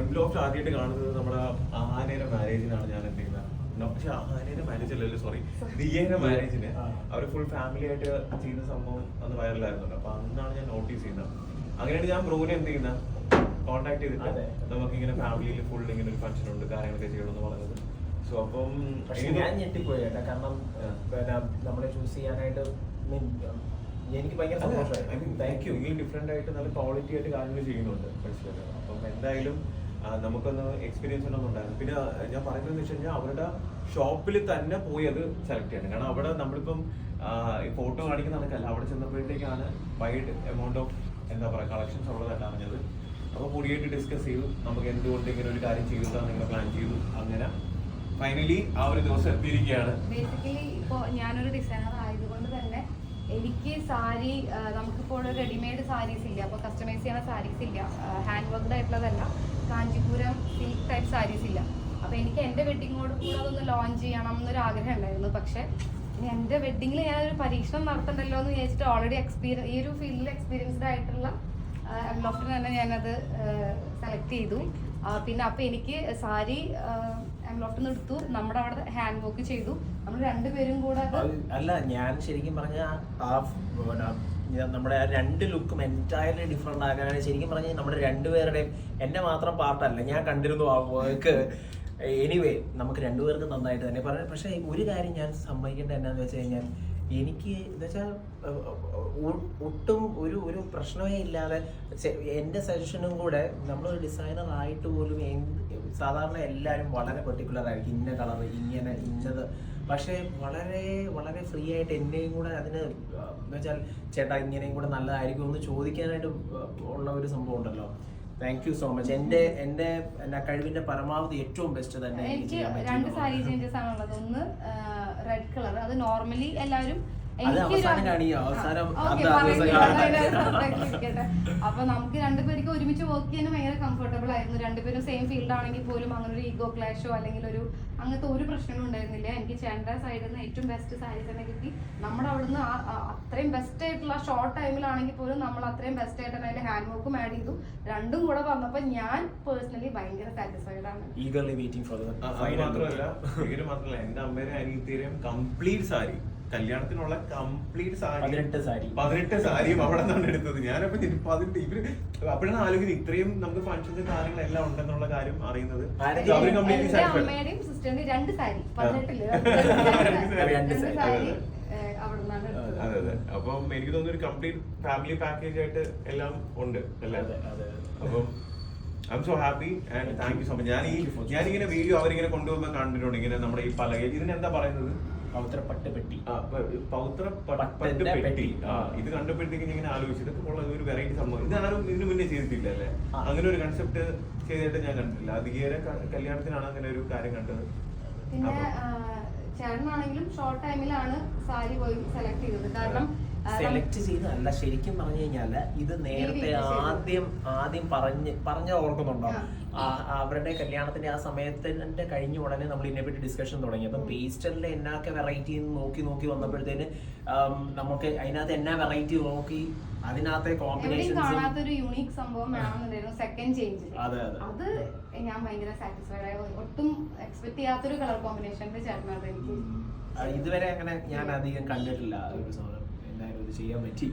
M loft ആദ്യമായിട്ട് കാണുന്നത് നമ്മുടെ ആനയുടെ മാരേജിനാണ് ഞാൻ എന്ത് ചെയ്യുന്നത് No, പക്ഷെ ആനയുടെ മാരേജ് അല്ലല്ലോ സോറി ദിയയുടെ മാരേജിന്. അവർ ഫുൾ ഫാമിലി ആയിട്ട് ചെയ്യുന്ന സംഭവം അന്ന് വൈറലായിരുന്നല്ലോ അപ്പൊ അന്നാണ് ഞാൻ നോട്ടീസ് ചെയ്യുന്നത്. അങ്ങനെയാണ് ഞാൻ ബ്രോനെ എന്ത് ചെയ്യുന്ന? കോൺടാക്ട് ചെയ്തിട്ട് നമുക്ക് ഇങ്ങനെ ഫാമിലിയിൽ ഫുൾ ഇങ്ങനെ ഒരു ഫംഗ്ഷൻ ഉണ്ട് കാര്യങ്ങളൊക്കെ ചെയ്യണമെന്ന് പറഞ്ഞത്. സോ അപ്പം ഞാൻ ഞെട്ടിപ്പോയി കേട്ടോ. കാരണം നമ്മളെ ചൂസ് ചെയ്യാനായിട്ട് എനിക്ക് ഭയങ്കര സന്തോഷമായി. താങ്ക് യു ഈ ഡിഫറെന്റ് ആയിട്ട് നല്ല ക്വാളിറ്റി ആയിട്ട് കാര്യങ്ങൾ ചെയ്യുന്നുണ്ട് മനസ്സിലായോ? അപ്പം എന്തായാലും നമുക്കൊന്ന് എക്സ്പീരിയൻസ് ഉണ്ടെന്നുണ്ടായിരുന്നു പിന്നെ ഞാൻ പറയുന്നത് വെച്ച് കഴിഞ്ഞാൽ അവരുടെ ഷോപ്പിൽ തന്നെ പോയി അത് സെലക്ട് ചെയ്യണം. കാരണം അവിടെ നമ്മളിപ്പം ഫോട്ടോ കാണിക്കുന്ന നടക്കല്ല അവിടെ ചെന്നപ്പോഴത്തേക്കാണ് വൈഡ് എമൗണ്ട് ഓഫ് എന്താ പറയുക കളക്ഷൻസ് ഉള്ളതല്ല അറിഞ്ഞത്. അപ്പോൾ കൂടിയായിട്ട് ഡിസ്കസ് ചെയ്തു. നമുക്ക് എന്തുകൊണ്ട് ഇങ്ങനെ ഒരു കാര്യം ചെയ്തിട്ടാണ് നിങ്ങൾ പ്ലാൻ ചെയ്തു അങ്ങനെ ഫൈനലി ആ ഒരു ദിവസം എത്തിയിരിക്കുകയാണ്. ബേസിക്കലി ഇപ്പോൾ ഞാനൊരു ഡിസൈനർ ആയതുകൊണ്ട് തന്നെ എനിക്ക് സാരി നമുക്കിപ്പോൾ റെഡിമെയ്ഡ് സാരീസ് ഇല്ല. അപ്പോൾ കസ്റ്റമൈസ് ചെയ്യുന്ന സാരീസ് ഇല്ല. ഹാൻഡ് വർക്ക്ഡ് ആയിട്ടുള്ളതല്ല. കാഞ്ചിപുരം സിൽക്ക് ടൈപ്പ് സാരീസ് ഇല്ല. അപ്പോൾ എനിക്ക് എന്റെ വെഡിങ്ങോട് കൂടെ അതൊന്ന് ലോഞ്ച് ചെയ്യണം എന്നൊരു ആഗ്രഹം ഉണ്ടായിരുന്നു. പക്ഷേ ഇനി എന്റെ വെഡിങ്ങിൽ ഞാനൊരു പരീക്ഷണം നടത്തണ്ടല്ലോ എന്ന് വിചാരിച്ചിട്ട് ഓൾറെഡി എക്സ്പീരിയൻ ഈ ഒരു ഫീൽഡിൽ എക്സ്പീരിയൻസ്ഡ് ആയിട്ടുള്ള എംലോഫ്റ്റിന് തന്നെ ഞാനത് സെലക്ട് ചെയ്തു. പിന്നെ അപ്പോൾ എനിക്ക് സാരി നിന്ന് എടുത്തു. നമ്മുടെ അവിടെ ഹാൻഡ് വർക്ക് ചെയ്തു. നമ്മൾ രണ്ടുപേരും കൂടെ അല്ല ഞാൻ ശരിക്കും പറഞ്ഞ നമ്മുടെ ആ രണ്ട് ലുക്കും എന്റയർലി ഡിഫറെന്റ് ആക്കാനാണ് ശരിക്കും പറഞ്ഞാൽ നമ്മുടെ രണ്ടുപേരുടെയും എന്നെ മാത്രം പാർട്ടല്ല ഞാൻ കണ്ടിരുന്നു ആ വർക്ക് എനിവേ നമുക്ക് രണ്ടുപേർക്കും നന്നായിട്ട് തന്നെ പറഞ്ഞു പക്ഷേ ഒരു കാര്യം ഞാൻ സമ്മതിക്കേണ്ടത് എന്നാന്ന് വെച്ച് കഴിഞ്ഞാൽ എനിക്ക് എന്നുവെച്ചാൽ ഒട്ടും ഒരു ഒരു പ്രശ്നമേ ഇല്ലാതെ എന്റെ സജഷനും കൂടെ നമ്മളൊരു ഡിസൈനർ ആയിട്ട് പോലും എന്ത് സാധാരണ എല്ലാവരും വളരെ പെർട്ടിക്കുലർ ആയിരിക്കും. ഇന്ന കളർ ഇങ്ങനെ ഇന്നത്. പക്ഷേ വളരെ വളരെ ഫ്രീ ആയിട്ട് എന്നെയും കൂടെ അതിന് എന്നുവെച്ചാൽ ചേട്ടാ ഇങ്ങനെയും കൂടെ നല്ലതായിരിക്കും എന്ന് ചോദിക്കാനായിട്ട് ഉള്ള ഒരു സംഭവം ഉണ്ടല്ലോ. താങ്ക് യു സോ മച്ച് എന്റെ എന്റെ എന്റെ കഴിവിന്റെ പരമാവധി ഏറ്റവും ബെസ്റ്റ് തന്നെ എനിക്ക് രണ്ട് സാരി ചേഞ്ചസ് ആണുള്ളത്. ഒന്ന് അത് നോർമലി എല്ലാവരും. അപ്പൊ നമുക്ക് രണ്ടുപേർക്ക് ഒരുമിച്ച് വർക്ക് ചെയ്യാൻ ഭയങ്കര കംഫർട്ടബിൾ ആയിരുന്നു. രണ്ടുപേരും സെയിം ഫീൽഡ് ആണെങ്കിൽ പോലും അങ്ങനെ ഒരു ഈഗോ ക്ലാഷോ അല്ലെങ്കിൽ ഒരു അങ്ങനത്തെ ഒരു പ്രശ്നവും ഉണ്ടായിരുന്നില്ല? എനിക്ക് ചേണ്ട സൈഡിൽ നിന്ന് ഏറ്റവും ബെസ്റ്റ് സാരി തന്നെ കിട്ടി. നമ്മുടെ അവിടുന്ന് അത്രയും ബെസ്റ്റ് ആയിട്ടുള്ള ഷോർട്ട് ടൈമിലാണെങ്കിൽ പോലും നമ്മൾ അത്രയും ബെസ്റ്റ് ആയിട്ട് തന്നെ അതിന്റെ ഹാൻഡ് വർക്കും ആഡ് ചെയ്തു. രണ്ടും കൂടെ വന്നപ്പോൾ ഞാൻ പേഴ്സണലി ഭയങ്കര സാറ്റിസ്ഫൈഡ് ആണ്. Eagerly waiting for the final മാത്രമല്ല ഇവർ മാത്രമല്ല എന്റെ അമ്മേരെ അനിയത്തിയും കംപ്ലീറ്റ് സാരി കല്യാണത്തിനുള്ള കംപ്ലീറ്റ് സാരി പതിനെട്ട് സാരി. പതിനെട്ട് സാരിയും അവിടെ നിന്നാണ് എടുത്തത്. ഞാനപ്പോ ഇപ്പൊ പതിനെട്ട് ഇവർ അപ്പോഴാണ് ആലോചിക്കുന്നത് ഇത്രയും നമുക്ക് ഫംഗ്ഷൻസ് കാര്യങ്ങളെല്ലാം ഉണ്ടെന്നുള്ള കാര്യം അറിയുന്നത്? അവർ അമ്മയുടെയും രണ്ട് സാരി. പതിനെട്ടിൽ. അതെ. അതെ. അപ്പം എനിക്ക് തോന്നുന്നു ഒരു കംപ്ലീറ്റ് ഫാമിലി പാക്കേജ് ആയിട്ട് എല്ലാം ഉണ്ട് അല്ലേ. അപ്പം I'm so happy and thank you so much ഞാൻ ഈ ഞാനിങ്ങനെ വീഡിയോ അവരിങ്ങനെ കൊണ്ടുപോകുമ്പോൾ കണ്ടിട്ടുണ്ട്. ഇങ്ങനെ നമ്മുടെ ഈ പലകയിൽ ഇതിനെന്താ പറയുന്നത്? പട്ട് പൗത്ര പട്ട് പെട്ടി. ആ ഇത് കണ്ടപ്പോഴത്തേക്ക് ഇങ്ങനെ ആലോചിച്ചു ഇതൊക്കെ ഉള്ള ഒരു വെറൈറ്റി സംഭവം. ഇതിനു മുന്നേ ചെയ്തിട്ടില്ല അല്ലേ അങ്ങനെ ഒരു കൺസെപ്റ്റ് ചെയ്തിട്ട് ഞാൻ കണ്ടിട്ടില്ല. അധികേറെ കല്യാണത്തിനാണ് അങ്ങനെ ഒരു കാര്യം കണ്ടത്. പിന്നെ ചേട്ടനാണെങ്കിലും ഷോർട്ട് ടൈമിലാണ് സാരി പോയി സെലക്ട് ചെയ്തത്. കാരണം സെലക്ട് ചെയ്തതല്ല ശരിക്കും പറഞ്ഞു കഴിഞ്ഞാൽ ഇത് നേരത്തെ. ആദ്യം ആദ്യം പറഞ്ഞ് പറഞ്ഞ ഓർക്കുന്നുണ്ടോ? അവരുടെ കല്യാണത്തിന്റെ ആ സമയത്തിന്റെ കഴിഞ്ഞ ഉടനെ നമ്മൾ ഇതിനെ പറ്റി ഡിസ്കഷൻ തുടങ്ങി. അപ്പം ഉം. പേസ്റ്റലിന്റെ എന്നാക്കെ വെറൈറ്റി നോക്കി നോക്കി വന്നപ്പോഴത്തേന് നമുക്ക് അതിനകത്ത് എന്നാ വെറൈറ്റി നോക്കി അതിനകത്തെ കോമ്പിനേഷൻ കാണാത്തൊരു യുണീക് സംഭവം വേണമെന്നുണ്ടായിരുന്നു. സെക്കൻഡ് ചേഞ്ച് അതെ, ഞാൻ ഭയങ്കര സാറ്റിസ്ഫൈഡ് ആയി. ഒട്ടും എക്സ്പെക്ട് ചെയ്യാത്തൊരു കളർ കോമ്പിനേഷൻ ചേട്ടനത് എനിക്ക് ഇതുവരെ അങ്ങനെ ഞാൻ അധികം കണ്ടിട്ടില്ല ഒരു സാധനം. എന്തായാലും ഇത് ചെയ്യാൻ പറ്റി.